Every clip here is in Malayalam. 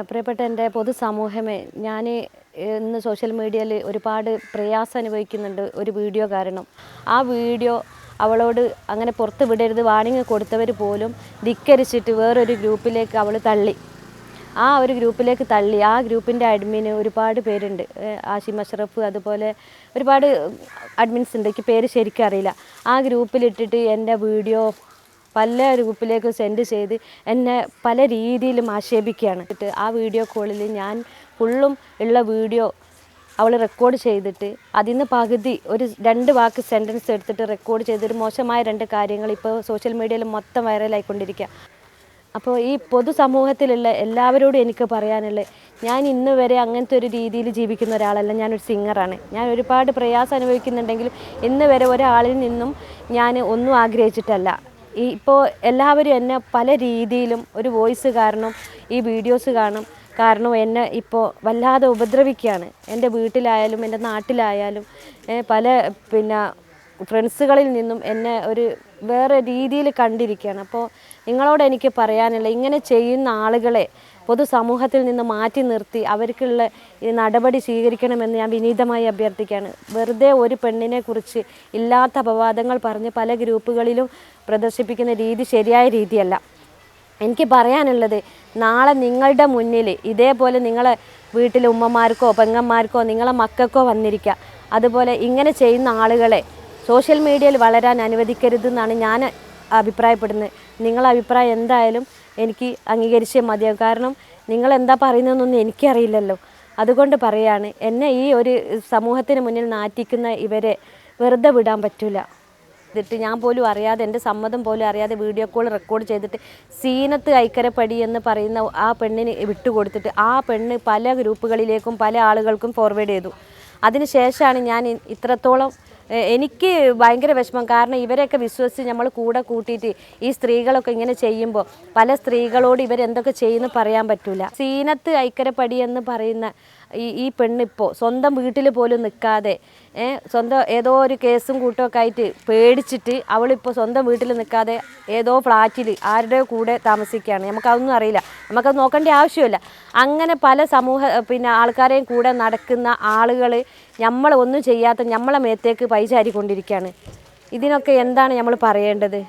പ്രിയപ്പെട്ട എന്റെ പൊതുസമൂഹമേ ഞാൻ ഇന്ന് സോഷ്യൽ മീഡിയയിൽ ഒരുപാട് പ്രയാസം അനുഭവിക്കുന്നുണ്ട് ഒരു വീഡിയോ കാരണം. ആ വീഡിയോ അവളോട് അങ്ങനെ പുറത്ത് വിടരുത് വാണിംഗ് കൊടുത്തവർ പോലും ധിക്കരിച്ചിട്ട് വേറൊരു ഗ്രൂപ്പിലേക്ക് അവൾ തള്ളി. ആ ഒരു ഗ്രൂപ്പിലേക്ക് തള്ളി. ആ ഗ്രൂപ്പിന്റെ അഡ്മിന് ഒരുപാട് പേരുണ്ട്. ആഷിം അഷ്റഫ് അതുപോലെ ഒരുപാട് അഡ്മിൻസ് ഉണ്ട്. എനിക്ക് പേര് ശരിക്കും അറിയില്ല ആ ഗ്രൂപ്പിലിട്ടിട്ട് എന്റെ വീഡിയോ പല ഗ്രൂപ്പിലേക്ക് സെൻഡ് ചെയ്ത് എന്നെ പല രീതിയിലും ആക്ഷേപിക്കുകയാണ്. ആ വീഡിയോ കോളിൽ ഞാൻ ഫുള്ളും ഉള്ള വീഡിയോ അവൾ റെക്കോർഡ് ചെയ്തിട്ട് അതിൽ നിന്ന് പകുതി ഒരു രണ്ട് വാക്ക് സെന്റൻസ് എടുത്തിട്ട് റെക്കോർഡ് ചെയ്തൊരു മോശമായ രണ്ട് കാര്യങ്ങൾ ഇപ്പോൾ സോഷ്യൽ മീഡിയയിൽ മൊത്തം വൈറലായിക്കൊണ്ടിരിക്കുക അപ്പോൾ ഈ പൊതുസമൂഹത്തിലുള്ള എല്ലാവരോടും എനിക്ക് പറയാനുള്ളത് ഞാൻ ഇന്ന് വരെ അങ്ങനത്തെ ഒരു രീതിയിൽ ജീവിക്കുന്ന ഒരാളല്ല ഞാനൊരു സിംഗറാണ് ഞാൻ ഒരുപാട് പ്രയാസം അനുഭവിക്കുന്നുണ്ടെങ്കിലും ഇന്ന് വരെ ഒരാളിൽ നിന്നും ഞാൻ ഒന്നും ആഗ്രഹിച്ചിട്ടല്ല. ഇപ്പോൾ എല്ലാവരും എന്നെ പല രീതിയിലും ഒരു വോയിസ് കാരണം ഈ വീഡിയോസ് കാണും കാരണം എന്നെ ഇപ്പോൾ വല്ലാതെ ഉപദ്രവിക്കുകയാണ്. എന്റെ വീട്ടിലായാലും എന്റെ നാട്ടിലായാലും പല പിന്നെ ഫ്രണ്ട്സുകളിൽ നിന്നും എന്നെ ഒരു വേറെ രീതിയിൽ കണ്ടിരിക്കുകയാണ്. അപ്പോൾ നിങ്ങളോട് എനിക്ക് പറയാനുള്ള ഇങ്ങനെ ചെയ്യുന്ന ആളുകളെ പൊതുസമൂഹത്തിൽ നിന്ന് മാറ്റി നിർത്തി അവർക്കുള്ള നടപടി സ്വീകരിക്കണമെന്ന് ഞാൻ വിനീതമായി അഭ്യർത്ഥിക്കുകയാണ്. വെറുതെ ഒരു പെണ്ണിനെ കുറിച്ച് ഇല്ലാത്ത അപവാദങ്ങൾ പറഞ്ഞ് പല ഗ്രൂപ്പുകളിലും പ്രദർശിപ്പിക്കുന്ന രീതി ശരിയായ രീതിയല്ല. എനിക്ക് പറയാനുള്ളത് നാളെ നിങ്ങളുടെ മുന്നിൽ ഇതേപോലെ നിങ്ങളെ വീട്ടിലെ ഉമ്മമാർക്കോ പെങ്ങന്മാർക്കോ നിങ്ങളെ മക്കൾക്കോ വന്നിരിക്കുക അതുപോലെ ഇങ്ങനെ ചെയ്യുന്ന ആളുകളെ സോഷ്യൽ മീഡിയയിൽ വളരാൻ അനുവദിക്കരുതെന്നാണ് ഞാൻ അഭിപ്രായപ്പെടുന്നത്. നിങ്ങളെ അഭിപ്രായം എന്തായാലും എനിക്ക് അംഗീകരിച്ചേ മതിയാവും. കാരണം നിങ്ങൾ എന്താ പറയുന്നതെന്നൊന്നും എനിക്കറിയില്ലല്ലോ. അതുകൊണ്ട് പറയാണ് എന്നെ ഈ ഒരു സമൂഹത്തിന് മുന്നിൽ നാറ്റിക്കുന്ന ഇവരെ വെറുതെ വിടാൻ പറ്റില്ല എന്നിട്ട് ഞാൻ പോലും അറിയാതെ എന്റെ സമ്മതം പോലും അറിയാതെ വീഡിയോ കോൾ റെക്കോർഡ് ചെയ്തിട്ട് സീനത്ത് ഐക്കരപ്പടി എന്ന് പറയുന്ന ആ പെണ്ണിന് വിട്ടുകൊടുത്തിട്ട് ആ പെണ്ണ് പല ഗ്രൂപ്പുകളിലേക്കും പല ആളുകൾക്കും ഫോർവേഡ് ചെയ്തു. അതിനുശേഷമാണ് ഞാൻ ഇത്രത്തോളം എനിക്ക് ഭയങ്കര വിഷമം. കാരണം ഇവരെയൊക്കെ വിശ്വസിച്ച് നമ്മൾ കൂടെ കൂട്ടിയിട്ട് ഈ സ്ത്രീകളൊക്കെ ഇങ്ങനെ ചെയ്യുമ്പോൾ പല സ്ത്രീകളോട് ഇവരെന്തൊക്കെ ചെയ്യുന്നു പറയാൻ പറ്റില്ല സീനത്ത് ഐക്കരപ്പടി എന്ന് പറയുന്ന ഈ ഈ പെണ്ണിപ്പോൾ സ്വന്തം വീട്ടിൽ പോലും നിൽക്കാതെ സ്വന്തം ഏതോ ഒരു കേസും കൂട്ടമൊക്കെ ആയിട്ട് പേടിച്ചിട്ട് അവളിപ്പോൾ സ്വന്തം വീട്ടിൽ നിൽക്കാതെ ഏതോ ഫ്ലാറ്റിൽ ആരുടെ കൂടെ താമസിക്കുകയാണ് നമുക്കതൊന്നും അറിയില്ല. നമുക്കത് നോക്കേണ്ട ആവശ്യമില്ല. അങ്ങനെ പല സമൂഹ പിന്നെ ആൾക്കാരെയും കൂടെ നടക്കുന്ന ആളുകൾ നമ്മൾ ഒന്നും ചെയ്യാത്ത നമ്മളെ മേത്തേക്ക് പൈചാരിക്കൊണ്ടിരിക്കുകയാണ് ഇതിനൊക്കെ എന്താണ് നമ്മൾ പറയേണ്ടത്?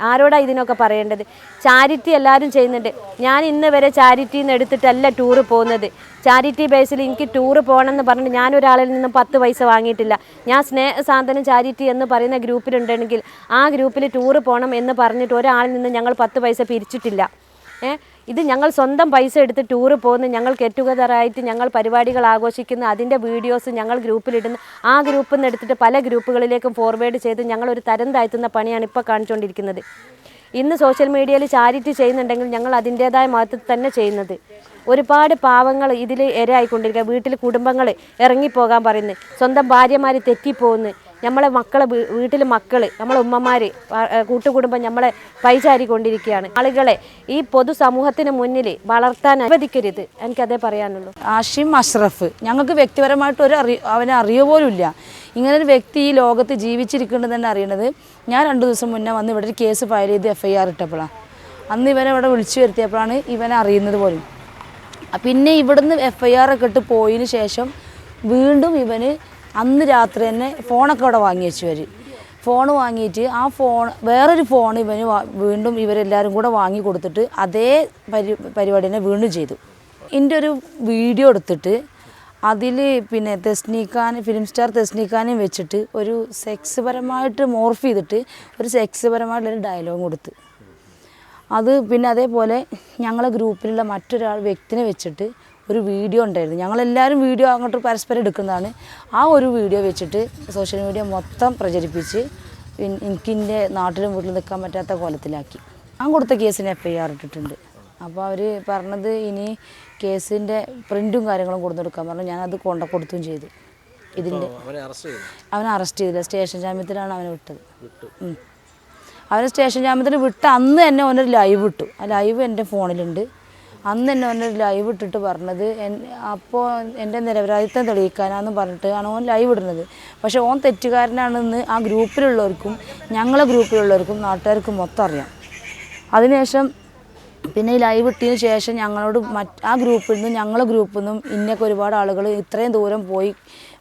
ആരോടാ ഇതിനൊക്കെ പറയേണ്ടത്? ചാരിറ്റി എല്ലാവരും ചെയ്യുന്നുണ്ട്. ഞാൻ ഇന്ന് വരെ ചാരിറ്റിയിൽ നിന്ന് എടുത്തിട്ടല്ല ടൂറ് പോകുന്നത്. ചാരിറ്റി ബേസിൽ എനിക്ക് ടൂറ് പോകണം എന്ന് പറഞ്ഞിട്ട് ഞാൻ ഒരാളിൽ നിന്നും പത്ത് പൈസ വാങ്ങിയിട്ടില്ല. ഞാൻ സ്നേഹസാന്തനം ചാരിറ്റി എന്ന് പറയുന്ന ഗ്രൂപ്പിലുണ്ടെങ്കിൽ ആ ഗ്രൂപ്പിൽ ടൂറ് പോകണം എന്ന് പറഞ്ഞിട്ട് ഒരാളിൽ നിന്ന് ഞങ്ങൾ പത്ത് പൈസ പിരിച്ചിട്ടില്ല. ഇത് ഞങ്ങൾ സ്വന്തം പൈസ എടുത്ത് ടൂറ് പോകുന്ന ഞങ്ങൾ ഗെറ്റ് ടുഗദറായിട്ട് ഞങ്ങൾ പരിപാടികൾ ആഘോഷിക്കുന്ന അതിന്റെ വീഡിയോസ് ഞങ്ങൾ ഗ്രൂപ്പിലിടുന്നു ആ ഗ്രൂപ്പിൽ നിന്ന് എടുത്തിട്ട് പല ഗ്രൂപ്പുകളിലേക്കും ഫോർവേഡ് ചെയ്ത് ഞങ്ങളൊരു തരം താഴ്ത്തുന്ന പണിയാണ് ഇപ്പോൾ കാണിച്ചുകൊണ്ടിരിക്കുന്നത് ഇന്ന് സോഷ്യൽ മീഡിയയിൽ ചാരിറ്റി ചെയ്യുന്നുണ്ടെങ്കിൽ ഞങ്ങൾ അതിന്റേതായ മഹത്വത്തിൽ തന്നെ ചെയ്യുന്നത്. ഒരുപാട് പാവങ്ങൾ ഇതിൽ ഇരയായിക്കൊണ്ടിരിക്കുക. വീട്ടിൽ കുടുംബങ്ങൾ ഇറങ്ങിപ്പോകാൻ പറയുന്നത്. സ്വന്തം ഭാര്യമാർ തെറ്റിപ്പോകുന്നു. നമ്മളെ മക്കളെ വീട്ടിൽ മക്കൾ നമ്മളെ ഉമ്മമാർ കൂട്ടുകുടുംബം നമ്മളെ പൈചാരിക്കൊണ്ടിരിക്കുകയാണ്. ആളുകളെ ഈ പൊതുസമൂഹത്തിന് മുന്നിൽ വളർത്താൻ അനുവദിക്കരുത്. എനിക്കതേ പറയാനുള്ളൂ. ആഷിം അഷ്റഫ്. ഞങ്ങൾക്ക് വ്യക്തിപരമായിട്ട് ഒരു അറി അവനെ അറിയ പോലും ഇല്ല ഇങ്ങനെ ഒരു വ്യക്തി ഈ ലോകത്ത് ജീവിച്ചിരിക്കുന്നത് തന്നെ അറിയണത് ഞാൻ രണ്ട് ദിവസം മുന്നേ വന്ന് ഇവിടെ ഒരു കേസ് ഫയൽ ചെയ്ത് എഫ് ഐ ആർ ഇട്ടപ്പോഴാണ്. അന്ന് ഇവനെ ഇവിടെ വിളിച്ചു വരുത്തിയപ്പോഴാണ് ഇവനെ അറിയുന്നത് പോലും. പിന്നെ ഇവിടുന്ന് എഫ് ഐ ആർ ഒക്കെ ഇട്ട് പോയതിന് ശേഷം വീണ്ടും ഇവന് അന്ന് രാത്രി തന്നെ ഫോണൊക്കെ അവിടെ വാങ്ങി വെച്ചു ഫോൺ വാങ്ങിയിട്ട് ആ ഫോൺ വേറൊരു ഫോൺ ഇവന് വീണ്ടും ഇവരെല്ലാവരും കൂടെ വാങ്ങി കൊടുത്തിട്ട് അതേ പരി പരിപാടി തന്നെ വീണ്ടും ചെയ്തു. എന്റെ ഒരു വീഡിയോ എടുത്തിട്ട് അതിൽ പിന്നെ തെസ്നീഖാൻ ഫിലിം സ്റ്റാർ തെസ്നീഖാനെയും വെച്ചിട്ട് ഒരു സെക്സ് പരമായിട്ട് മോർഫ് ചെയ്തിട്ട് ഒരു സെക്സ് പരമായിട്ടുള്ളൊരു ഡയലോഗ് കൊടുത്ത്. അത് പിന്നെ അതേപോലെ ഞങ്ങളെ ഗ്രൂപ്പിലുള്ള മറ്റൊരാൾ വ്യക്തിനെ വെച്ചിട്ട് ഒരു വീഡിയോ ഉണ്ടായിരുന്നു. ഞങ്ങളെല്ലാവരും വീഡിയോ അങ്ങോട്ട് പരസ്പരം എടുക്കുന്നതാണ്. ആ ഒരു വീഡിയോ വെച്ചിട്ട് സോഷ്യൽ മീഡിയ മൊത്തം പ്രചരിപ്പിച്ച് എനിക്കിന്റെ നാട്ടിലും വീട്ടിലും നിൽക്കാൻ പറ്റാത്ത കോലത്തിലാക്കി. ഞാൻ കൊടുത്ത കേസിന് എഫ് ഐ ആർ ഇട്ടിട്ടുണ്ട്. അപ്പോൾ അവർ പറഞ്ഞത് ഇനി കേസിന്റെ പ്രിന്റും കാര്യങ്ങളും കൊടുത്തു കൊടുക്കാൻ പറഞ്ഞു. ഞാനത് കൊണ്ട കൊടുത്തും ചെയ്തു. ഇതിന്റെ അവനെ അറസ്റ്റ് ചെയ്തില്ല. സ്റ്റേഷൻ ജാമ്യത്തിലാണ് അവനെ വിട്ടത്. അവനെ സ്റ്റേഷൻ ജാമ്യത്തിന് വിട്ട അന്ന് തന്നെ അവനൊരു ലൈവ് ഇട്ടു. ആ ലൈവ് എന്റെ ഫോണിലുണ്ട്. അന്ന് എന്നെ അവനൊരു ലൈവ് ഇട്ടിട്ട് പറഞ്ഞത് അപ്പോൾ എന്റെ നിരപരാധിത്വം തെളിയിക്കാനാന്ന് പറഞ്ഞിട്ട് ആണ് ഓൻ ലൈവ് ഇടുന്നത്. പക്ഷേ ഓൻ തെറ്റുകാരനാണെന്ന് ആ ഗ്രൂപ്പിലുള്ളവർക്കും ഞങ്ങളെ ഗ്രൂപ്പിലുള്ളവർക്കും നാട്ടുകാർക്കും മൊത്തം അറിയാം. അതിനുശേഷം പിന്നെ ഈ ലൈവ് ഇട്ടതിന് ശേഷം ഞങ്ങളോട് മറ്റ് ആ ഗ്രൂപ്പിൽ നിന്നും ഞങ്ങളെ ഗ്രൂപ്പിൽ നിന്നും ഇന്നൊക്കെ ഒരുപാട് ആളുകൾ ഇത്രയും ദൂരം പോയി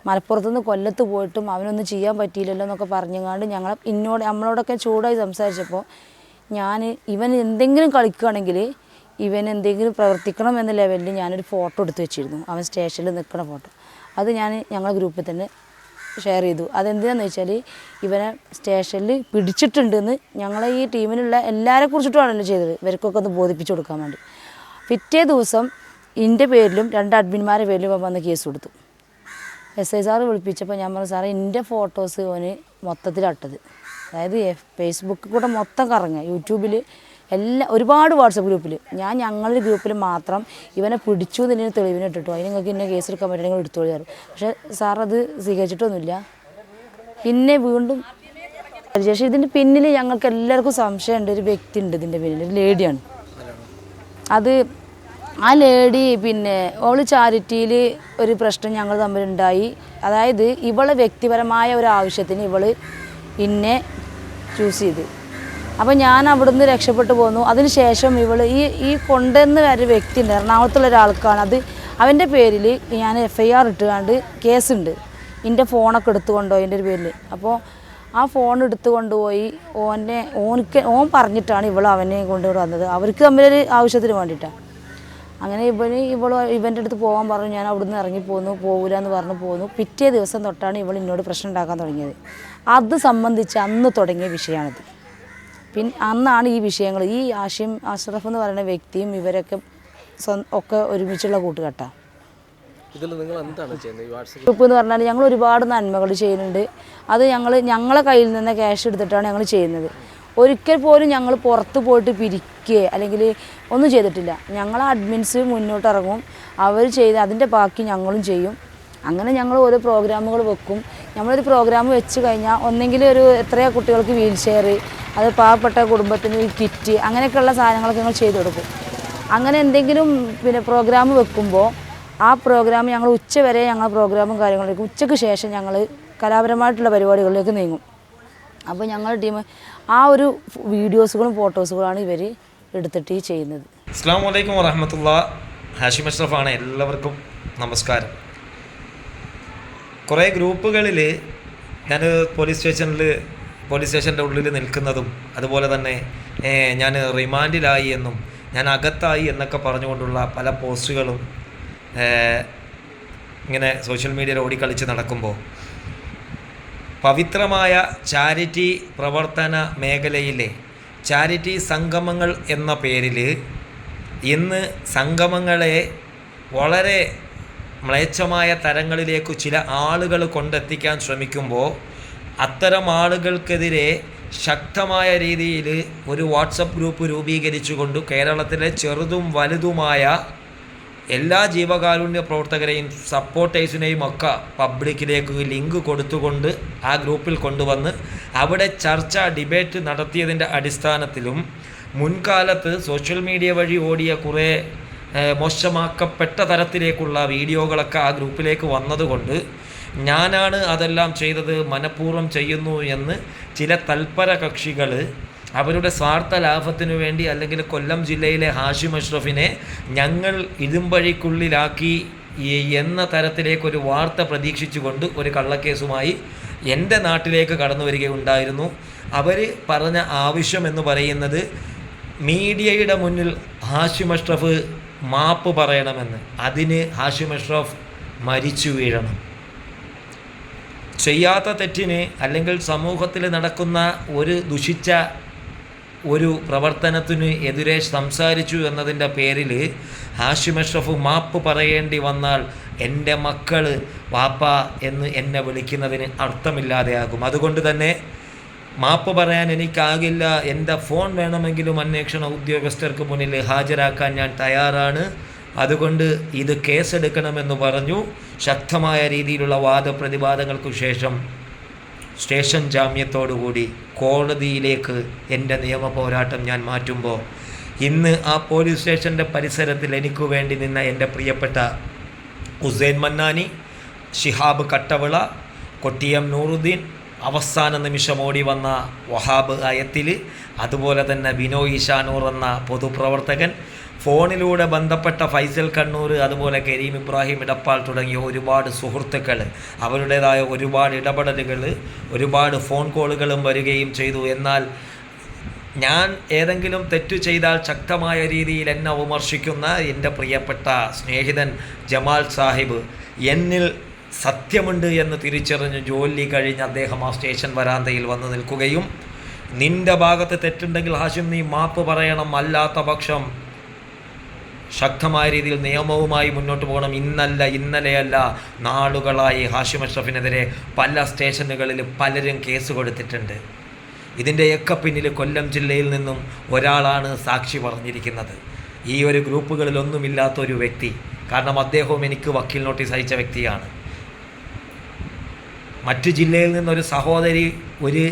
മലപ്പുറത്ത് നിന്ന് കൊല്ലത്ത് പോയിട്ടും അവനൊന്നും ചെയ്യാൻ പറ്റിയില്ലല്ലോ എന്നൊക്കെ പറഞ്ഞങ്ങാണ്ട് ഞങ്ങൾ ഇന്നോട് നമ്മളോടൊക്കെ ചൂടായി സംസാരിച്ചപ്പോൾ ഞാൻ ഇവൻ എന്തെങ്കിലും കളിക്കുകയാണെങ്കിൽ ഇവൻ എന്തെങ്കിലും പ്രവർത്തിക്കണം എന്ന ലെവലിൽ ഞാനൊരു ഫോട്ടോ എടുത്തു വെച്ചിരുന്നു. അവൻ സ്റ്റേഷനിൽ നിൽക്കുന്ന ഫോട്ടോ അത് ഞാൻ ഞങ്ങളുടെ ഗ്രൂപ്പിൽ തന്നെ ഷെയർ ചെയ്തു. അതെന്തിനാന്ന് വെച്ചാൽ ഇവനെ സ്റ്റേഷനിൽ പിടിച്ചിട്ടുണ്ടെന്ന് ഞങ്ങളെ ഈ ടീമിനുള്ള എല്ലാവരെ കുറിച്ചിട്ടുമാണല്ലോ ചെയ്തത്. ഇവർക്കൊക്കെ ഒന്ന് ബോധിപ്പിച്ചു കൊടുക്കാൻ വേണ്ടി. പിറ്റേ ദിവസം എന്റെ പേരിലും രണ്ട് അഡ്മിന്മാരുടെ പേരിലും അവൻ വന്ന് കേസ് കൊടുത്തു. എസ് ഐ സാറ് വിളിപ്പിച്ചപ്പോൾ ഞാൻ പറഞ്ഞു സാറേ എന്റെ ഫോട്ടോസ് ഓന് മൊത്തത്തിലട്ടത്. അതായത് ഫേസ്ബുക്കിൽ കൂടെ മൊത്തം കറങ്ങുക. യൂട്യൂബിൽ എല്ലാ ഒരുപാട് വാട്സപ്പ് ഗ്രൂപ്പിൽ. ഞാൻ ഞങ്ങളുടെ ഗ്രൂപ്പിൽ മാത്രം ഇവനെ പിടിച്ചു എന്നതിന് തെളിവിനെ ഇട്ടിട്ടു? അതിന് നിങ്ങൾക്ക് ഇന്ന കേസ് എടുക്കാൻ പറ്റുമെങ്കിൽ എടുത്തോളി സാറ് പക്ഷേ സാർ അത് സ്വീകരിച്ചിട്ടൊന്നുമില്ല. പിന്നെ വീണ്ടും ശേഷം ഇതിന്റെ പിന്നിൽ ഞങ്ങൾക്ക് എല്ലാവർക്കും സംശയമുണ്ട്. ഒരു വ്യക്തി ഉണ്ട് ഇതിന്റെ പിന്നിൽ ഒരു ലേഡിയാണ്. അത് ആ ലേഡി പിന്നെ ഓൾ ചാരിറ്റിയിൽ ഒരു പ്രശ്നം ഞങ്ങൾ തമ്മിലുണ്ടായി. അതായത് ഇവളെ വ്യക്തിപരമായ ഒരു ആവശ്യത്തിന് ഇവൾ ഇന്നെ ചൂസ് ചെയ്ത്. അപ്പോൾ ഞാൻ അവിടുന്ന് രക്ഷപ്പെട്ടു പോന്നു. അതിനുശേഷം ഇവൾ ഈ ഈ കൊണ്ടുവന്ന ഒരു വ്യക്തി ഉണ്ട് എറണാകുളത്തുള്ള ഒരാൾക്കാണ്. അത് അവന്റെ പേരിൽ ഞാൻ എഫ് ഐ ആർ ഇട്ടുകൊണ്ട് കേസുണ്ട്. എന്റെ ഫോണൊക്കെ എടുത്തു കൊണ്ടുപോയി എന്റെ ഒരു പേരിൽ അപ്പോൾ ആ ഫോൺ എടുത്തു കൊണ്ടുപോയി ഓനെ ഓനിക്ക് ഓൻ പറഞ്ഞിട്ടാണ് ഇവൾ അവനെ കൊണ്ടുവിടെ വന്നത്. അവർക്ക് തമ്മിലൊരു ആവശ്യത്തിന് വേണ്ടിയിട്ടാണ് അങ്ങനെ ഇവന് ഇവൾ ഇവന്റെ അടുത്ത് പോകാൻ പറഞ്ഞു ഞാൻ അവിടുന്ന് ഇറങ്ങിപ്പോന്നു പോകില്ല എന്ന് പറഞ്ഞു പോന്നു. പിറ്റേ ദിവസം തൊട്ടാണ് ഇവൾ എന്നോട് പ്രശ്നം ഉണ്ടാക്കാൻ തുടങ്ങിയത്. അത് സംബന്ധിച്ച് അന്ന് തുടങ്ങിയ വിഷയമാണിത് പിന്നെ അന്നാണ് ഈ വിഷയങ്ങൾ. ഈ ആഷിം അഷ്റഫ് എന്ന് പറയുന്ന വ്യക്തിയും ഇവരൊക്കെ സ്വ- ഒക്കെ ഒരുമിച്ചുള്ള കൂട്ടുകെട്ടാണ് വാട്സപ്പ് ഗ്രൂപ്പ് എന്ന് പറഞ്ഞാൽ ഞങ്ങൾ ഒരുപാട് നന്മകൾ ചെയ്യുന്നുണ്ട്. അത് ഞങ്ങൾ ഞങ്ങളെ കയ്യിൽ നിന്ന് ക്യാഷ് എടുത്തിട്ടാണ് ഞങ്ങൾ ചെയ്യുന്നത്. ഒരിക്കൽ പോലും ഞങ്ങൾ പുറത്ത് പോയിട്ട് പിരിക്കുക അല്ലെങ്കിൽ ഒന്നും ചെയ്തിട്ടില്ല. ഞങ്ങൾ അഡ്മിൻസ് മുന്നോട്ടിറങ്ങും. അവർ ചെയ്ത് അതിന്റെ ബാക്കി ഞങ്ങളും ചെയ്യും. അങ്ങനെ ഞങ്ങൾ ഓരോ പ്രോഗ്രാമുകൾ വെക്കും. നമ്മളൊരു പ്രോഗ്രാം വെച്ച് കഴിഞ്ഞാൽ ഒന്നെങ്കിൽ ഒരു എത്രയോ കുട്ടികൾക്ക് വീൽ ചെയർ അത് പാവപ്പെട്ട കുടുംബത്തിന് ഒരു കിറ്റ് അങ്ങനെയൊക്കെയുള്ള സാധനങ്ങളൊക്കെ ഞങ്ങൾ ചെയ്തു കൊടുക്കും. അങ്ങനെ എന്തെങ്കിലും പിന്നെ പ്രോഗ്രാം വെക്കുമ്പോൾ ആ പ്രോഗ്രാം ഞങ്ങൾ ഉച്ച വരെ ഞങ്ങൾ പ്രോഗ്രാമും കാര്യങ്ങളിലേക്ക് ഉച്ചയ്ക്ക് ശേഷം ഞങ്ങൾ കലാപരമായിട്ടുള്ള പരിപാടികളിലേക്ക് നീങ്ങും. അപ്പോൾ ഞങ്ങളുടെ ടീം ആ ഒരു വീഡിയോസുകളും ഫോട്ടോസുകളാണ് ഇവർ എടുത്തിട്ട് ഈ ചെയ്യുന്നത്. അസ്സാം വലൈക്കും വറഹമത്തുള്ള ഹാഷിം അഷ്റഫാണ്. എല്ലാവർക്കും നമസ്കാരം. കുറേ ഗ്രൂപ്പുകളിൽ ഞാൻ പോലീസ് സ്റ്റേഷനിൽ പോലീസ് സ്റ്റേഷന്റെ ഉള്ളിൽ നിൽക്കുന്നതും അതുപോലെ തന്നെ ഞാൻ റിമാൻഡിലായി എന്നും ഞാൻ അകത്തായി എന്നൊക്കെ പറഞ്ഞുകൊണ്ടുള്ള പല പോസ്റ്റുകളും ഇങ്ങനെ സോഷ്യൽ മീഡിയയിൽ ഓടിക്കളിച്ച് നടക്കുമ്പോൾ പവിത്രമായ ചാരിറ്റി പ്രവർത്തന മേഖലയിലെ ചാരിറ്റി സംഗമങ്ങൾ എന്ന പേരിൽ ഇന്ന് സംഗമങ്ങളെ വളരെ മ്ലേച്ഛമായ തരങ്ങളിലേക്ക് ചില ആളുകൾ കൊണ്ടെത്തിക്കാൻ ശ്രമിക്കുമ്പോൾ അത്തരം ആളുകൾക്കെതിരെ ശക്തമായ രീതിയിൽ ഒരു വാട്സപ്പ് ഗ്രൂപ്പ് രൂപീകരിച്ചുകൊണ്ട് കേരളത്തിലെ ചെറുതും വലുതുമായ എല്ലാ ജീവകാരുണ്യ പ്രവർത്തകരെയും സപ്പോർട്ടേഴ്സിനെയും ഒക്കെ പബ്ലിക്കിലേക്ക് ലിങ്ക് കൊടുത്തുകൊണ്ട് ആ ഗ്രൂപ്പിൽ കൊണ്ടുവന്ന് അവിടെ ചർച്ച ഡിബേറ്റ് നടത്തിയതിന്റെ അടിസ്ഥാനത്തിലും മുൻകാലത്ത് സോഷ്യൽ മീഡിയ വഴി ഓടിയ കുറേ മോശമാക്കപ്പെട്ട തരത്തിലേക്കുള്ള വീഡിയോകളൊക്കെ ആ ഗ്രൂപ്പിലേക്ക് വന്നതുകൊണ്ട് ഞാനാണ് അതെല്ലാം ചെയ്തത് മനഃപൂർവം ചെയ്യുന്നു എന്ന് ചില തൽപര കക്ഷികൾ അവരുടെ സ്വാർത്ഥ ലാഭത്തിനു വേണ്ടി അല്ലെങ്കിൽ കൊല്ലം ജില്ലയിലെ ഹാഷിം അഷ്റഫിനെ ഞങ്ങൾ ഇടുമ്പഴിക്കുള്ളിലാക്കി എന്ന തരത്തിലേക്കൊരു വാർത്ത പ്രതീക്ഷിച്ചുകൊണ്ട് ഒരു കള്ളക്കേസുമായി എന്റെ നാട്ടിലേക്ക് കടന്നു വരികയുണ്ടായിരുന്നു. അവർ പറഞ്ഞ ആവശ്യം എന്ന് പറയുന്നത് മീഡിയയുടെ മുന്നിൽ ഹാഷിം അഷ്റഫ് മാപ്പ് പറയണമെന്ന്. അതിന് ഹാഷിം അഷ്റഫ് മരിച്ചു വീഴണം. ചെയ്യാത്ത തെറ്റിന് അല്ലെങ്കിൽ സമൂഹത്തിൽ നടക്കുന്ന ഒരു ദുഷിച്ച ഒരു പ്രവർത്തനത്തിന് എതിരെ സംസാരിച്ചു എന്നതിന്റെ പേരിൽ ഹാഷിം അഷ്റഫ് മാപ്പ് പറയേണ്ടി വന്നാൽ എന്റെ മക്കൾ വാപ്പ എന്ന് എന്നെ വിളിക്കുന്നതിന് അർത്ഥമില്ലാതെയാകും. അതുകൊണ്ട് തന്നെ മാപ്പ് പറയാൻ എനിക്കാകില്ല. എന്റെ ഫോൺ വേണമെങ്കിലും അന്വേഷണ ഉദ്യോഗസ്ഥർക്ക് മുന്നിൽ ഹാജരാക്കാൻ ഞാൻ തയ്യാറാണ്. അതുകൊണ്ട് ഇത് കേസെടുക്കണമെന്ന് പറഞ്ഞു. ശക്തമായ രീതിയിലുള്ള വാദപ്രതിവാദങ്ങൾക്കു ശേഷം സ്റ്റേഷൻ ജാമ്യത്തോടുകൂടി കോടതിയിലേക്ക് എന്റെ നിയമ പോരാട്ടം ഞാൻ മാറ്റുമ്പോൾ ഇന്ന് ആ പോലീസ് സ്റ്റേഷന്റെ പരിസരത്തിൽ എനിക്ക് വേണ്ടി നിന്ന എന്റെ പ്രിയപ്പെട്ട ഹുസൈൻ മന്നാനി ഷിഹാബ് കട്ടവിള കൊട്ടിയം നൂറുദ്ദീൻ അവസാന നിമിഷം ഓടി വന്ന വഹാബ് അയത്തിൽ അതുപോലെ തന്നെ ബിനോയ് ഇഷാനൂർ എന്ന പൊതുപ്രവർത്തകൻ ഫോണിലൂടെ ബന്ധപ്പെട്ട ഫൈസൽ കണ്ണൂർ അതുപോലെ കരീം ഇബ്രാഹിം ഇടപ്പാൾ തുടങ്ങിയ ഒരുപാട് സുഹൃത്തുക്കൾ അവരുടേതായ ഒരുപാട് ഇടപെടലുകൾ ഒരുപാട് ഫോൺ കോളുകളും വരികയും ചെയ്തു. എന്നാൽ ഞാൻ ഏതെങ്കിലും തെറ്റു ചെയ്താൽ ശക്തമായ രീതിയിൽ എന്നെ വിമർശിക്കുന്ന എന്റെ പ്രിയപ്പെട്ട സ്നേഹിതൻ ജമാൽ സാഹിബ് എന്നിൽ സത്യമുണ്ട് എന്ന് തിരിച്ചറിഞ്ഞ് ജോലി കഴിഞ്ഞ് അദ്ദേഹം ആ സ്റ്റേഷൻ വരാന്തയിൽ വന്ന് നിൽക്കുകയും നിന്റെ ഭാഗത്ത് തെറ്റുണ്ടെങ്കിൽ ഹാഷിം നീ മാപ്പ് പറയണം. അല്ലാത്ത പക്ഷം ശക്തമായ രീതിയിൽ നിയമവുമായി മുന്നോട്ട് പോകണം. ഇന്നല്ല ഇന്നലെയല്ല നാളുകളായി ഹാഷിം അഷ്റഫിനെതിരെ പല സ്റ്റേഷനുകളിൽ പലരും കേസ് കൊടുത്തിട്ടുണ്ട്. ഇതിന്റെയൊക്കെ പിന്നിൽ കൊല്ലം ജില്ലയിൽ നിന്നും ഒരാളാണ് സാക്ഷി പറഞ്ഞിരിക്കുന്നത്. ഈ ഒരു ഗ്രൂപ്പുകളിലൊന്നുമില്ലാത്ത ഒരു വ്യക്തി. കാരണം അദ്ദേഹവും എനിക്ക് വക്കീൽ നോട്ടീസ് അയച്ച വ്യക്തിയാണ്. മറ്റു ജില്ലയിൽ നിന്നൊരു സഹോദരി ഒരു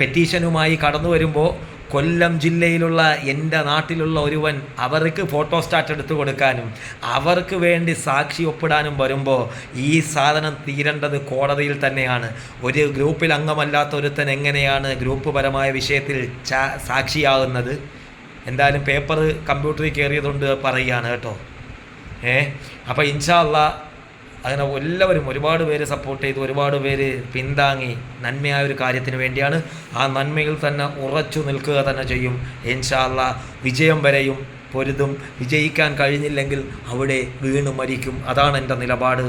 പെറ്റീഷനുമായി കടന്നു വരുമ്പോൾ കൊല്ലം ജില്ലയിലുള്ള എന്റെ നാട്ടിലുള്ള ഒരുവൻ അവർക്ക് ഫോട്ടോസ്റ്റാറ്റ് എടുത്തു കൊടുക്കാനും അവർക്ക് വേണ്ടി സാക്ഷി ഒപ്പിടാനും വരുമ്പോൾ ഈ സാധനം തീരേണ്ടത് കോടതിയിൽ തന്നെയാണ്. ഒരു ഗ്രൂപ്പിൽ അംഗമല്ലാത്ത ഒരുത്തൻ എങ്ങനെയാണ് ഗ്രൂപ്പ് പരമായ വിഷയത്തിൽ സാക്ഷിയാകുന്നത്? എന്തായാലും പേപ്പർ കമ്പ്യൂട്ടറിൽ കയറിയതുകൊണ്ട് പറയുകയാണ് കേട്ടോ. ഏ? അപ്പോൾ ഇൻഷാ അള്ളാ അങ്ങനെ എല്ലാവരും ഒരുപാട് പേര് സപ്പോർട്ട് ചെയ്തു ഒരുപാട് പേര് പിന്താങ്ങി നന്മയായ ഒരു കാര്യത്തിന് വേണ്ടിയാണ് ആ നന്മയിൽ തന്നെ ഉറച്ചു നിൽക്കുക തന്നെ ചെയ്യും. ഇൻഷാ അള്ളാ വിജയം വരെയും പൊരുതും. വിജയിക്കാൻ കഴിഞ്ഞില്ലെങ്കിൽ അവിടെ വീണ് മരിക്കും. അതാണ് എന്റെ നിലപാട്.